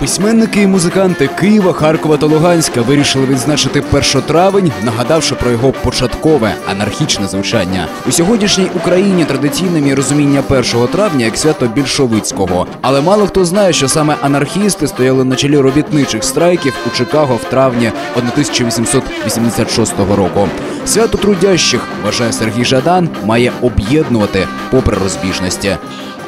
Письменники і музиканти Києва, Харкова та Луганська вирішили відзначити 1 травень, нагадавши про його початкове анархічне звучання. У сьогоднішній Україні традиційним є розуміння 1 травня як свято більшовицького. Але мало хто знає, що саме анархісти стояли на чолі робітничих страйків у Чикаго в травні 1886 року. Свято трудящих, вважає Сергій Жадан, має об'єднувати попри розбіжності.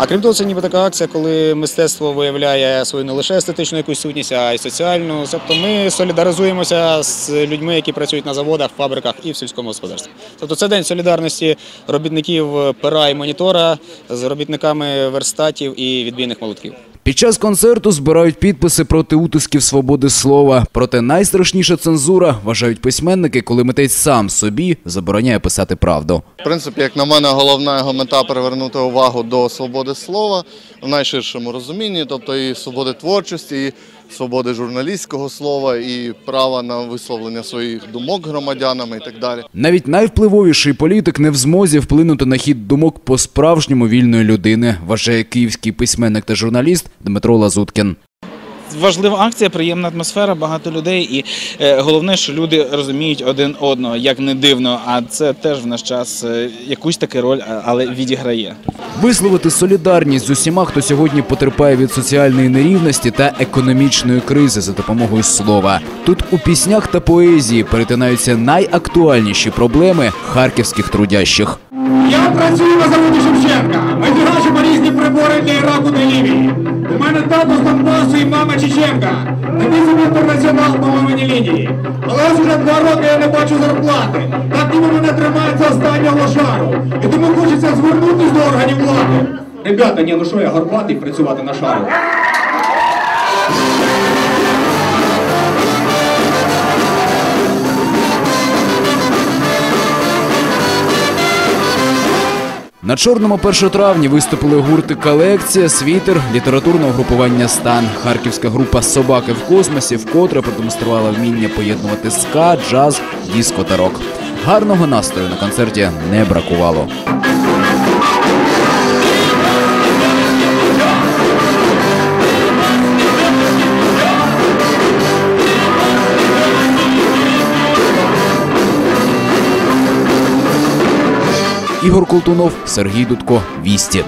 А крім того, це ніби така акція, коли мистецтво виявляє свою не лише естетичну якусь сутність, а й соціальну. Тобто ми солідаризуємося з людьми, які працюють на заводах, фабриках і в сільському господарстві. Тобто це день солідарності робітників пера і монітора з робітниками верстатів і відбійних молотків. Під час концерту збирають підписи проти утисків свободи слова. Проте найстрашніша цензура вважають письменники, коли митець сам собі забороняє писати правду. В принципі, як на мене, головна його мета привернути увагу до свободи слова в найширшому розумінні, тобто і свободи творчості, і свободи журналістського слова, і права на висловлення своїх думок громадянами і так далі. Навіть найвпливовіший політик не в змозі вплинути на хід думок по справжньому вільної людини, вважає київський письменник та журналіст Дмитро Лазуткін. Важлива акція, приємна атмосфера, багато людей, і е, головне, що люди розуміють один одного, як не дивно. А це теж в наш час е, якусь таку роль, але відіграє. Висловити солідарність з усіма, хто сьогодні потерпає від соціальної нерівності та економічної кризи за допомогою слова. Тут у піснях та поезії перетинаються найактуальніші проблеми харківських трудящих. Я працюю на заводі Шевченка. Ми фігачимо різні прибори для Іраку та Лівії. У мене тато з Донбасу і мама Чеченка. Навіть інтернаціонал по мамині лінії. Але вже два роки я не бачу зарплати. Так ніби мене тримають за останнього шару. І тому хочеться звернутися до органів влади. Ребята, ні, ну що я горбатий працювати на шару. На чорному 1 травня виступили гурти Колекція, Світер, літературного групування Стан. Харківська група Собаки в космосі вкотре продемонструвала вміння поєднувати ска, джаз, диско та рок. Гарного настрою на концерті не бракувало. Ігор Колтунов, Сергій Дудко, Вісті.